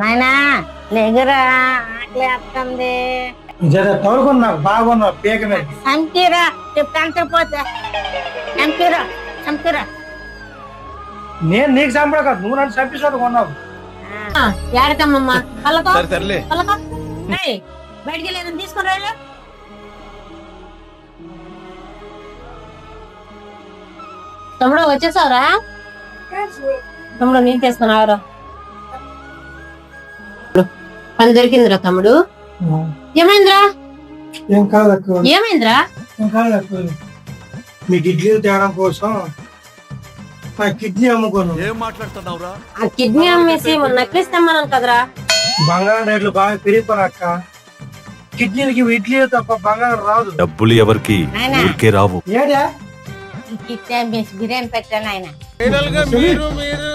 నాయనా లేగురా ఆకలి వేస్తుంది. జర బాగున్నావు పీక చంపిరా చెప్తాంటే పోతే. చంపిరా చంపిరా. నేను నీకు చంపడం కాదు నువ్వు నన్ను చంపిస్తాడు కొన్నావు. ఏడకమ్మమ్మా. ఏయ్, బయటికి లేదని తీసుకుని వెళ్ళు. తమ్ముడు వచ్చేసావురా? తమ్ముడు నీళ్ళు తీసుకున్నావురా. పని దొరికిందిరా తమ్ముడు. ఏమైందిరా? ఏం కాదు అక్క. ఏమైందిరా? ఏం కాదు కిడ్నీలు తేవడం కోసం నా కిడ్నీ అమ్ముకోను. ఏం మాట్లాడుతున్నావురా? ఆ కిడ్నీ అమ్మేసి నెక్లెస్ తెమ్మన్నాను కదరా. బంగారం రేట్లు బాగా పెరిగిపోయి అక్క. కిడ్నీలకి ఇడ్లీ తప్ప బంగారం రాదు. డబ్బులు ఎవరికి? నాయనా. ఊరికే రావు. ఏడా? ఈ కిడ్నీ అమ్మేసి బిర్యానీ పెట్టాను ఆయన మీరు మీరు